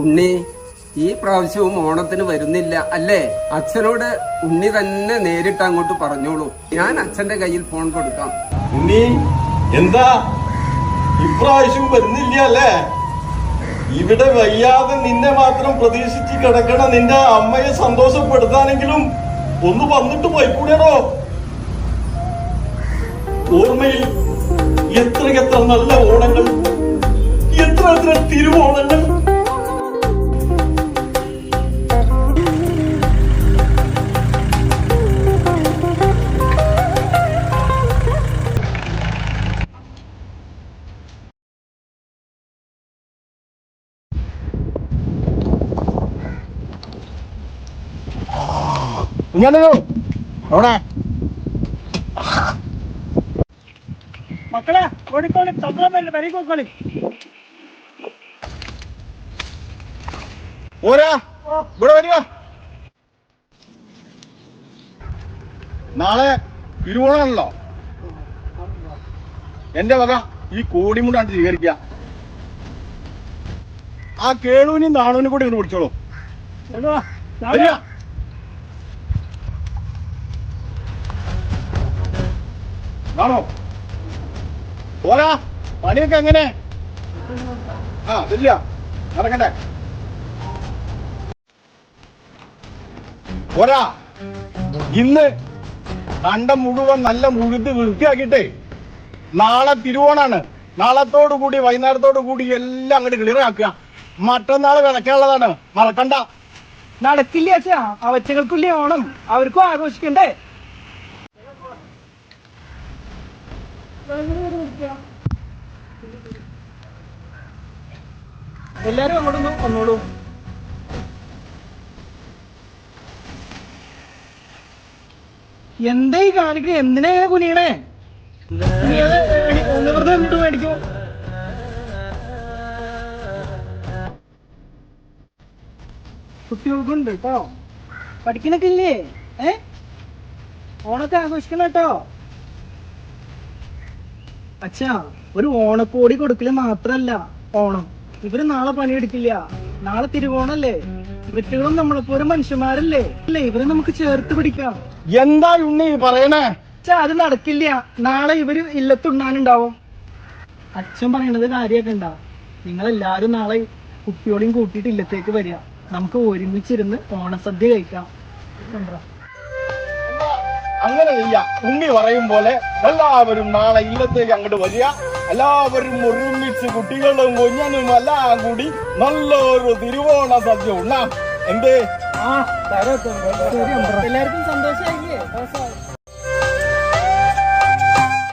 ഉണ്ണി ഈ പ്രാവശ്യവും ഓണത്തിന് വരുന്നില്ല അല്ലേ? അച്ഛനോട് ഉണ്ണി തന്നെ നേരിട്ട് അങ്ങോട്ട് പറഞ്ഞോളൂ. ഞാൻ അച്ഛന്റെ കയ്യിൽ ഫോൺ കൊടുക്കാം. ഉണ്ണി എന്താ? ഇപ്രാവശ്യം വരുന്നില്ല അല്ലേ? ഇവിടെ വയ്യാതെ നിന്നെ മാത്രം പ്രതീക്ഷിച്ച് കിടക്കണ നിന്റെ അമ്മയെ സന്തോഷപ്പെടുത്താനെങ്കിലും ഒന്ന് വന്നിട്ട് പോയിക്കൂടെയോ ഓർമ്മയിൽ എത്ര എത്ര നല്ല ഓണങ്ങൾ എത്ര എത്ര തിരുവോണങ്ങൾ ഇങ്ങനെയോ അവിടെ ಮಕ್ಕಳೇ ಓಡಿಕೊಳ್ಳಿ ತಮ್ಮ ಮೇಲೆ ಬರೀಕೋಕೊಳ್ಳಿ പോരാ ഇവിടെ വരിക നാളെ തിരുവോണമല്ലോ എന്റെ വക ഈ കോടിമുണ്ടാണ്ട് സ്വീകരിക്ക ആ കേളുവിനും നാണുവിനും കൂടി ഇങ്ങോട്ട് വിളിച്ചോളൂ നാണോ പോരാ പണിയൊക്കെ എങ്ങനെ? ആ ഇല്ല. നടക്കണ്ടേ പോരാ. ഇന്ന് കണ്ടം മുഴുവൻ നല്ല മുഴുത് വൃത്തിയാക്കിയിട്ടേ നാളെ തിരുവോണാണ്. നാളത്തോടു കൂടി വൈകുന്നേരത്തോടു കൂടി എല്ലാം അങ്ങോട്ട് ക്ലിയർ ആക്കുക. മറ്റന്നാൾ വിളക്കാനുള്ളതാണ്. മറക്കണ്ട. നടക്കില്ല അച്ഛാ? അവറ്റകൾക്കില്ലേ ഓണം. അവർക്കും ആഘോഷിക്കണ്ടേ? എല്ലാരും അങ്ങോട്ടൊന്ന് വന്നോളൂ. എന്താ ഈ കാണിക്ക് എന്തിനാ കുനിയണേ? കുട്ടികൾക്കുണ്ട് കേട്ടോ പഠിക്കണൊക്കെ ഇല്ലേ? ഏ? ഓണൊക്കെ ആഘോഷിക്കണം കേട്ടോ അച്ഛാ ഒരു ഓണക്കോടി കൊടുക്കൽ മാത്രല്ല ഓണം. ഇവർ നാളെ പണിയെടുക്കില്ല. നാളെ തിരുവോണല്ലേ? ഇവറ്റുകളും നമ്മളെപ്പോലെ മനുഷ്യന്മാരല്ലേ? അല്ലേ ഇവരെ നമുക്ക് ചേർത്ത് പിടിക്കാം. എന്താ ഉണ്ണി പറയണേ? അച്ഛാ അത് നടക്കില്ല. നാളെ ഇവർ ഇല്ലത്തുണ്ണാനുണ്ടാവും. അച്ഛൻ പറയണത് കാര്യമൊക്കെ ഉണ്ടാ നിങ്ങളെല്ലാരും നാളെ കുട്ടിയോടെയും കൂട്ടിയിട്ട് ഇല്ലത്തേക്ക് വരിക. നമുക്ക് ഒരുമിച്ചിരുന്ന് ഓണസദ്യ കഴിക്കാം. കണ്ടോ? അങ്ങനെ ചെയ്യാം ഉണ്ണി പറയും പോലെ എല്ലാവരും നാളെ ഇല്ലത്തേക്ക് അങ്ങോട്ട് വരിക. എല്ലാവരും ഒരുമിച്ച് കുട്ടികളും കുഞ്ഞനും എല്ലാം കൂടി നല്ലൊരു തിരുവോണ സദ്യ ഉണ്ണാം. എന്തേ. എല്ലാവർക്കും സന്തോഷമായില്ലേ?